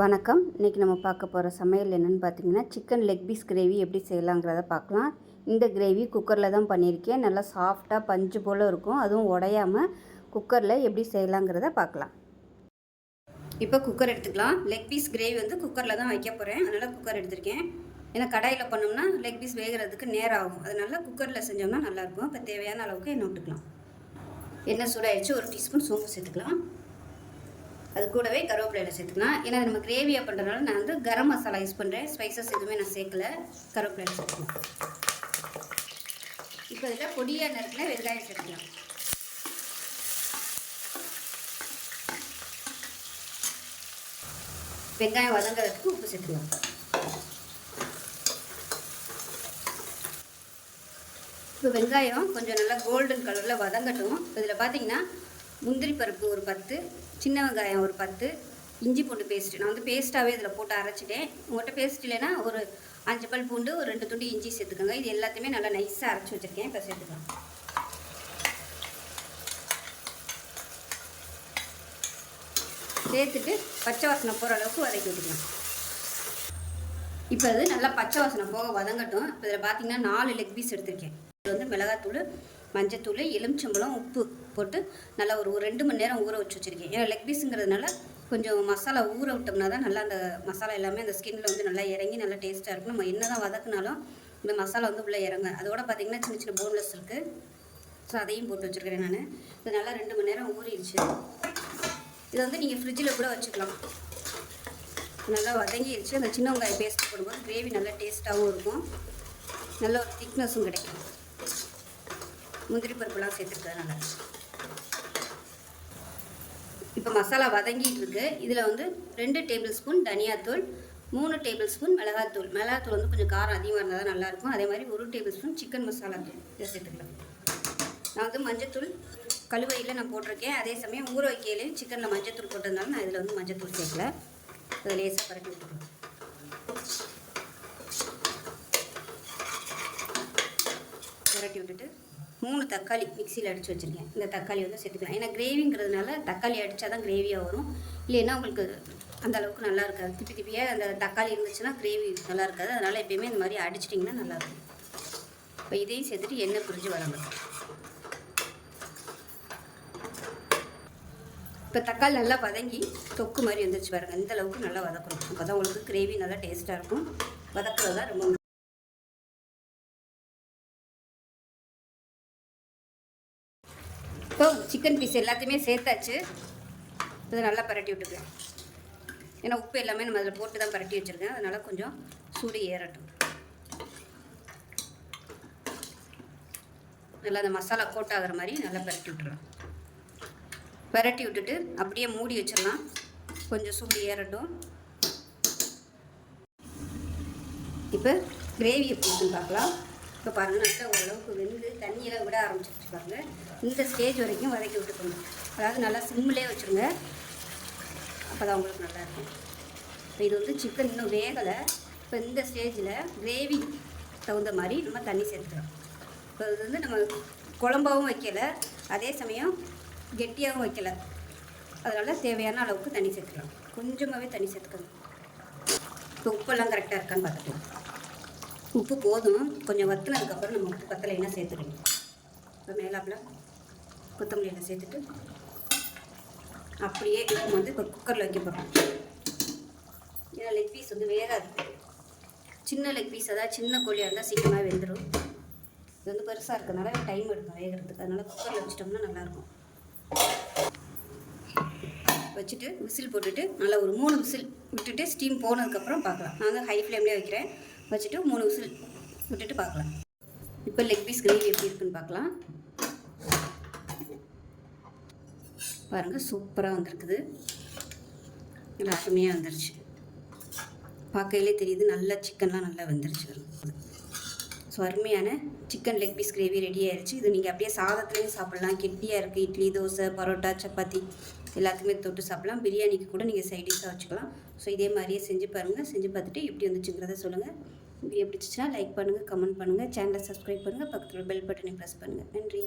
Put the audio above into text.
வணக்கம். இன்றைக்கி நம்ம பார்க்க போகிற சமையல் என்னென்னு பார்த்தீங்கன்னா சிக்கன் லெக் பீஸ் கிரேவி எப்படி செய்யலாங்கிறத பார்க்கலாம். இந்த கிரேவி குக்கரில் தான் பண்ணியிருக்கேன். நல்லா சாஃப்டாக பஞ்சு போல் இருக்கும். அதுவும் உடையாமல் குக்கரில் எப்படி செய்யலாங்கிறத பார்க்கலாம். இப்போ குக்கர் எடுத்துக்கலாம். லெக் பீஸ் கிரேவி வந்து குக்கரில் தான் வைக்க போகிறேன் அதனால் குக்கர் எடுத்திருக்கேன். ஏன்னா கடாயில் பண்ணோம்னா லெக் பீஸ் வேகிறதுக்கு நேரம் ஆகும். அதனால் குக்கரில் செஞ்சோம்னா நல்லாயிருக்கும் இப்போ தேவையான அளவுக்கு எண்ணெய் விட்டுக்கலாம். எண்ணெய் சூடாயிடுச்சு. ஒரு டீஸ்பூன் சோம்பு சேர்த்துக்கலாம். அது கூடவே கருவேப்பிலையில் சேர்த்துக்கலாம். ஏன்னா நம்ம கிரேவியாக பண்ணுறதுனால நான் வந்து கரம் மசாலா யூஸ் பண்ணுறேன் ஸ்பைசஸ் எதுவுமே நான் சேர்க்கல. கருவேப்பிலையில் சேர்த்துக்கலாம். இப்போ இதில் பொடியாக நறுக்கின வெங்காயம் சேர்த்துக்கலாம். வெங்காயம் வதங்குறதுக்கு உப்பு சேர்த்துக்கலாம். இப்போ வெங்காயம் கொஞ்சம் நல்லா கோல்டன் கலரில் வதங்கட்டும். இதில் பார்த்தீங்கன்னா முந்திரி பருப்பு ஒரு பத்து சின்ன வெங்காயம் ஒரு பத்து இஞ்சி பூண்டு பேஸ்ட்டு நான் வந்து பேஸ்ட்டாகவே இதில் போட்டு அரைச்சிட்டேன். உங்கள்கிட்ட பேஸ்ட் இல்லைன்னா ஒரு அஞ்சு பல் பூண்டு ஒரு ரெண்டு துண்டு இஞ்சி சேர்த்துக்கோங்க. இது எல்லாத்தையுமே நல்லா நைஸாக அரைச்சி வச்சுருக்கேன். இப்போ சேர்த்துக்கலாம். சேர்த்துட்டு பச்சை வாசனை போகிற அளவுக்கு வதக்கி விட்டுக்கலாம். இப்போ அது நல்லா பச்சை வாசனை போக வதங்கட்டும். இப்போ இதில் பார்த்தீங்கன்னா நாலு லெக் பீஸ் எடுத்திருக்கேன். இது வந்து மிளகாத்தூள் மஞ்சத்தூள் எலுமிச்சம்பழம் உப்பு போட்டு நல்லா ஒரு ஒரு ரெண்டு மணி நேரம் ஊற வச்சு வச்சுருக்கேன். ஏன்னா லெக் பீஸுங்கிறதுனால கொஞ்சம் மசாலா ஊற விட்டோம்னா தான் நல்லா அந்த மசாலா எல்லாமே அந்த ஸ்கின்னில் வந்து நல்லா இறங்கி நல்லா டேஸ்ட்டாக இருக்கும். நம்ம என்ன தான் வதக்குனாலும் இந்த மசாலா வந்து உள்ளே இறங்க அதோட பார்த்திங்கன்னா சின்ன சின்ன போன்லெஸ் இருக்குது ஸோ அதையும் போட்டு வச்சுருக்கிறேன் நான். இது நல்லா ரெண்டு மணி நேரம் ஊறிடுச்சு. இதை வந்து நீங்கள் ஃப்ரிட்ஜில் கூட வச்சுக்கலாம். நல்லா வதங்கிடுச்சு. அந்த சின்ன வெங்காயம் பேஸ்ட் போடும்போது கிரேவி நல்லா டேஸ்ட்டாகவும் இருக்கும். நல்ல ஒரு திக்னஸும் கிடைக்கும். முந்திரி பருப்புலாம் சேர்த்துருக்கறதுனால இப்போ மசாலா வதங்கிட்டு இருக்கு இதில் வந்து ரெண்டு டேபிள் ஸ்பூன் தனியாத்தூள் மூணு டேபிள் ஸ்பூன் மிளகாத்தூள். மிளகாத்தூள் வந்து கொஞ்சம் காரம் அதிகமாக இருந்தால் தான் நல்லாயிருக்கும். அதே மாதிரி ஒரு டேபிள் ஸ்பூன் சிக்கன் மசாலா தூள். இதை சேர்த்துக்கலாம். நான் வந்து மஞ்சத்தூள் கழுவையில் நான் போட்டிருக்கேன். அதே சமயம் ஊற வைக்கையிலையும் சிக்கனில் மஞ்சத்தூள் போட்டதுனால நான் இதில் வந்து மஞ்சத்தூள் சேர்க்கல. அதை லேசாக பரட்டி விட்டுருக்கேன் புரட்டி விட்டுட்டு மூணு தக்காளி மிக்சியில் அடித்து வச்சுருக்கேன். இந்த தக்காளி வந்து சேர்த்துக்கலாம். ஏன்னா கிரேவிங்கிறதுனால தக்காளி அடித்தா தான் கிரேவியாக வரும். இல்லைன்னா உங்களுக்கு அந்த அளவுக்கு நல்லா இருக்காது. திப்பி திப்பியாக அந்த தக்காளி இருந்துச்சுன்னா கிரேவி நல்லா இருக்காது. அதனால் எப்பயுமே இந்த மாதிரி அடிச்சிட்டிங்கன்னா நல்லாயிருக்கும் இப்போ இதையும் சேர்த்துட்டு எண்ணெய் புரிஞ்சு வராங்க இப்போ தக்காளி நல்லா வதங்கி தொக்கு மாதிரி வந்துருச்சு பாருங்கள் இந்த அளவுக்கு நல்லா வதக்கணும். அப்போ தான் உங்களுக்கு கிரேவி நல்லா டேஸ்ட்டாக இருக்கும். வதக்குறது தான் ரொம்ப இப்போ சிக்கன் பீஸ் எல்லாத்தையுமே சேர்த்தாச்சு. இதை நல்லா பரட்டி விட்டுக்கலாம். ஏன்னா உப்பு எல்லாமே நம்ம அதில் போட்டு தான் பரட்டி வச்சுருக்கேன். அதனால் கொஞ்சம் சூடு ஏறட்டும். நல்லா அந்த மசாலா கோட் ஆகிற மாதிரி நல்லா பரட்டி விட்டுறலாம். பரட்டி விட்டுட்டு அப்படியே மூடி வச்சிடலாம். கொஞ்சம் சூடு ஏறட்டும். இப்போ கிரேவி எப்படி பார்க்கலாம். இப்போ பாருங்கள் நல்லா ஓரளவுக்கு வெந்து தண்ணியெல்லாம் விட ஆரம்பிச்சிருச்சு பாருங்கள் இந்த ஸ்டேஜ் வரைக்கும் வதக்கி விட்டுக்கணும் அதாவது நல்லா சிம்மிலே வச்சுருங்க. அப்போ தான் உங்களுக்கு நல்லாயிருக்கும் இப்போ இது வந்து சிக்கன் இன்னும் வேகலை. இப்போ இந்த ஸ்டேஜில் கிரேவி தகுந்த மாதிரி நம்ம தண்ணி சேர்த்துக்கிறோம் இப்போ இது வந்து நம்ம குழம்பாகவும் வைக்கலை. அதே சமயம் கெட்டியாகவும் வைக்கலை. அதனால் தேவையான அளவுக்கு தண்ணி சேர்த்துக்கலாம். கொஞ்சமாகவே தண்ணி சேர்த்துக்கணும் இப்போ உப்பெல்லாம் கரெக்டாக இருக்கான்னு பார்த்துக்கலாம் உப்பு போதும். கொஞ்சம் வத்தினதுக்கப்புறம் நம்ம உப்பு பத்தலைன்னா சேர்த்துக்கணும். இப்போ மேலாப்பில் கொத்தமல்லியில் சேர்த்துட்டு அப்படியே நம்ம வந்து இப்போ குக்கரில் வைக்க போகிறோம் ஏன்னா லெக் பீஸ் வந்து வேகாது. சின்ன லெக் பீஸ் அதாவது சின்ன கோழியாக இருந்தால் சீக்கிரமாக வெந்துடும் இது வந்து பெருசாக இருக்கிறதுனால டைம் எடுக்கும் வேகிறதுக்கு. அதனால் குக்கரில் வச்சிட்டோம்னா நல்லாயிருக்கும். வச்சுட்டு விசில் போட்டுட்டு நல்லா ஒரு மூணு விசில் விட்டுட்டு ஸ்டீம் போனதுக்கப்புறம் பார்க்கலாம். நான் வந்து ஹை ஃப்ளேம்லேயே வைக்கிறேன். வச்சுட்டு மூணு விசில் விட்டுட்டு பார்க்கலாம். இப்போ லெக் பீஸ் கிரேவி எப்படி இருக்குன்னு பார்க்கலாம். பாருங்கள் சூப்பராக வந்திருக்குது. நல்லா அருமையாக வந்துருச்சு. பார்க்கையிலே தெரியுது நல்லா சிக்கன்லாம் நல்லா வந்துருச்சு ஸோ அருமையான chicken leg piece gravy ready ஆயிடுச்சு இது நீங்கள் அப்படியே சாதத்துலேயும் சாப்பிட்லாம். கெட்டியாக இருக்குது இட்லி தோசை பரோட்டா சப்பாத்தி எல்லாத்துக்குமே தொட்டு சாப்பிட்லாம். பிரியாணிக்கு கூட நீங்கள் சைடிஷாக வச்சுக்கலாம். ஸோ இதே மாதிரியே செஞ்சு பாருங்கள் செஞ்சு பார்த்துட்டு எப்படி வந்துச்சுங்கிறத சொல்லுங்கள் வீடியோ பிடிச்சிச்சுன்னா லைக் பண்ணுங்கள் கமெண்ட் பண்ணுங்கள் சேனலை சப்ஸ்கிரைப் பண்ணுங்கள் பக்கத்தில் பெல் பட்டனை ப்ரெஸ் பண்ணுங்கள் நன்றி.